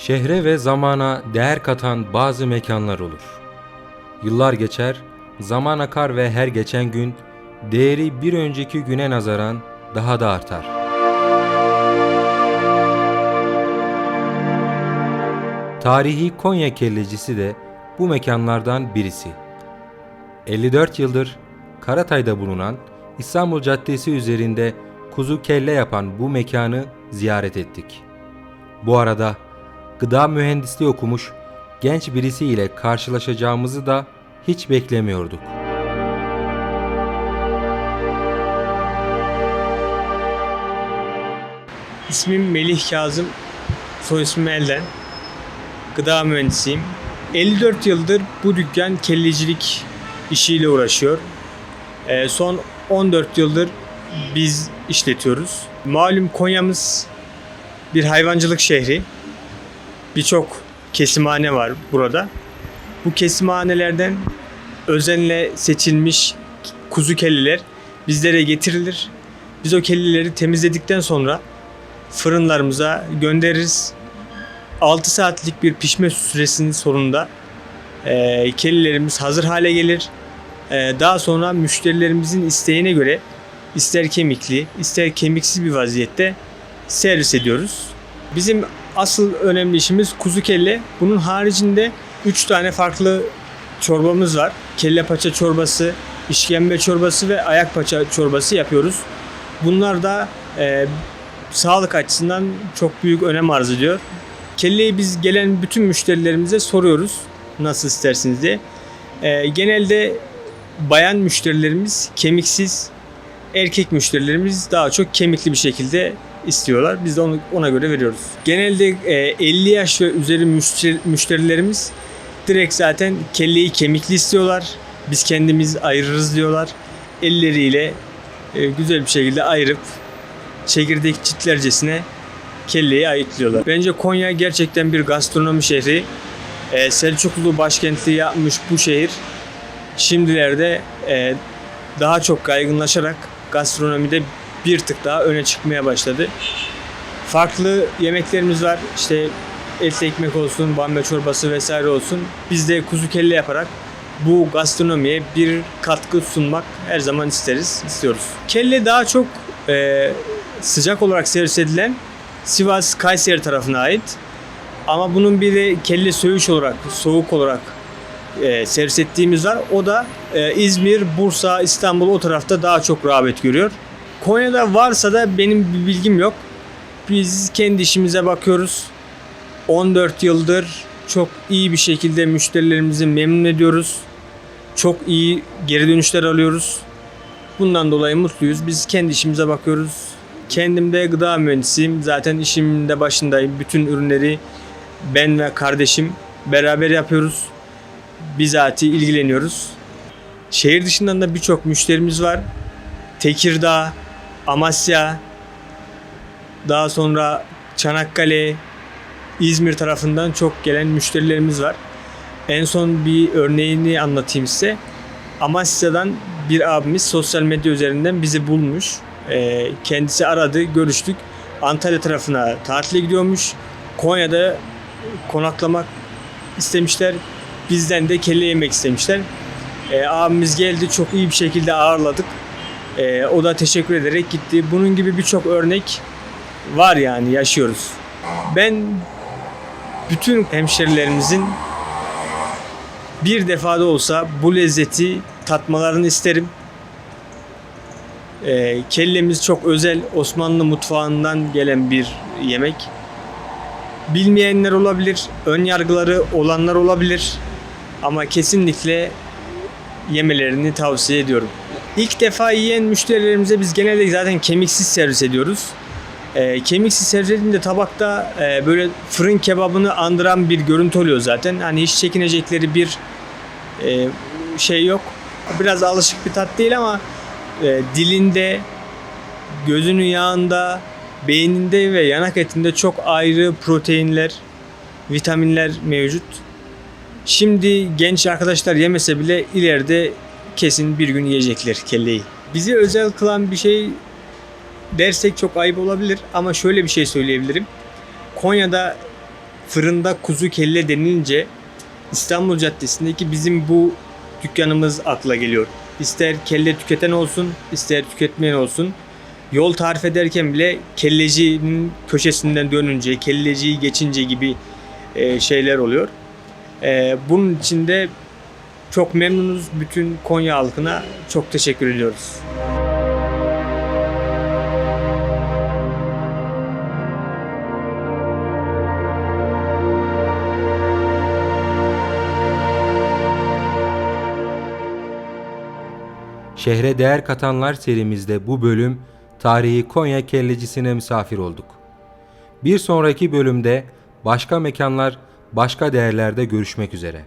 Şehre ve zamana değer katan bazı mekanlar olur. Yıllar geçer, zaman akar ve her geçen gün değeri bir önceki güne nazaran daha da artar. Tarihi Konya kellecisi de bu mekanlardan birisi. 54 yıldır Karatay'da bulunan İstanbul Caddesi üzerinde kuzu kelle yapan bu mekanı ziyaret ettik. Bu arada gıda mühendisliği okumuş genç birisi ile karşılaşacağımızı da hiç beklemiyorduk. İsmim Melih Kazım, soy ismim Elden. Gıda mühendisiyim. 54 yıldır bu dükkan kellecilik işiyle uğraşıyor. Ee, son 14 yıldır biz işletiyoruz. Malum Konya'mız bir hayvancılık şehri. Birçok kesimhane var burada. Bu kesimhanelerden özenle seçilmiş kuzu kelleler bizlere getirilir. Biz o kelleleri temizledikten sonra fırınlarımıza göndeririz. 6 saatlik bir pişme süresinin sonunda e, kellelerimiz hazır hale gelir. E, daha sonra müşterilerimizin isteğine göre ister kemikli ister kemiksiz bir vaziyette servis ediyoruz. Bizim asıl önemli işimiz kuzu kelle. Bunun haricinde 3 tane farklı çorbamız var. Kelle paça çorbası, işkembe çorbası ve ayak paça çorbası yapıyoruz. Bunlar da e, sağlık açısından çok büyük önem arz ediyor. Kelleyi biz gelen bütün müşterilerimize soruyoruz nasıl istersiniz diye. Ee, genelde bayan müşterilerimiz kemiksiz, erkek müşterilerimiz daha çok kemikli bir şekilde istiyorlar. Biz de onu, ona göre veriyoruz. Genelde e, 50 yaş ve üzeri müşteri, müşterilerimiz direkt zaten kelleyi kemikli istiyorlar. Biz kendimiz ayırırız diyorlar. Elleriyle e, güzel bir şekilde ayırıp çekirdek çitlercesine kelleyi ayıklıyorlar. Bence Konya gerçekten bir gastronomi şehri. Ee, Selçuklu başkentliği yapmış bu şehir şimdilerde e, daha çok yaygınlaşarak gastronomide bir tık daha öne çıkmaya başladı. Farklı yemeklerimiz var. İşte etli ekmek olsun, bamya çorbası vesaire olsun. Biz de kuzu kelle yaparak bu gastronomiye bir katkı sunmak her zaman isteriz, istiyoruz. Kelle daha çok e, sıcak olarak servis edilen Sivas Kayseri tarafına ait. Ama bunun bir de kelle söğüş olarak, soğuk olarak e, servis ettiğimiz var. O da e, İzmir, Bursa, İstanbul o tarafta daha çok rağbet görüyor. Konya'da varsa da benim bir bilgim yok. Biz kendi işimize bakıyoruz. 14 yıldır çok iyi bir şekilde müşterilerimizi memnun ediyoruz. Çok iyi geri dönüşler alıyoruz. Bundan dolayı mutluyuz. Biz kendi işimize bakıyoruz. Kendim de gıda mühendisiyim. Zaten işimin de başındayım. Bütün ürünleri ben ve kardeşim beraber yapıyoruz. Bizatihi ilgileniyoruz. Şehir dışından da birçok müşterimiz var. Tekirdağ, Amasya, daha sonra Çanakkale, İzmir tarafından çok gelen müşterilerimiz var. En son bir örneğini anlatayım size. Amasya'dan bir abimiz sosyal medya üzerinden bizi bulmuş. Ee, kendisi aradı, görüştük. Antalya tarafına tatile gidiyormuş. Konya'da konaklamak istemişler. Bizden de kelle yemek istemişler. Ee, abimiz geldi, çok iyi bir şekilde ağırladık. Ee, o da teşekkür ederek gitti. Bunun gibi birçok örnek var yani yaşıyoruz. Ben bütün hemşerilerimizin bir defada olsa bu lezzeti tatmalarını isterim. Ee, kellemiz çok özel Osmanlı mutfağından gelen bir yemek. Bilmeyenler olabilir, ön yargıları olanlar olabilir ama kesinlikle yemelerini tavsiye ediyorum. İlk defa yiyen müşterilerimize biz genelde zaten kemiksiz servis ediyoruz. E, kemiksiz servis edince tabakta e, böyle fırın kebabını andıran bir görüntü oluyor zaten. Hani hiç çekinecekleri bir e, şey yok. Biraz alışık bir tat değil ama e, dilinde, gözünün yağında, beyninde ve yanak etinde çok ayrı proteinler, vitaminler mevcut. Şimdi genç arkadaşlar yemese bile ileride kesin bir gün yiyecekler kelleyi. Bizi özel kılan bir şey dersek çok ayıp olabilir ama şöyle bir şey söyleyebilirim. Konya'da fırında kuzu kelle denilince İstanbul Caddesi'ndeki bizim bu dükkanımız akla geliyor. İster kelle tüketen olsun, ister tüketmeyen olsun. Yol tarif ederken bile kellecinin köşesinden dönünce, kelleciyi geçince gibi e, şeyler oluyor. E, bunun için de çok memnunuz. Bütün Konya halkına çok teşekkür ediyoruz. Şehre Değer Katanlar serimizde bu bölüm tarihi Konya kellecisine misafir olduk. Bir sonraki bölümde başka mekanlar, başka değerlerde görüşmek üzere.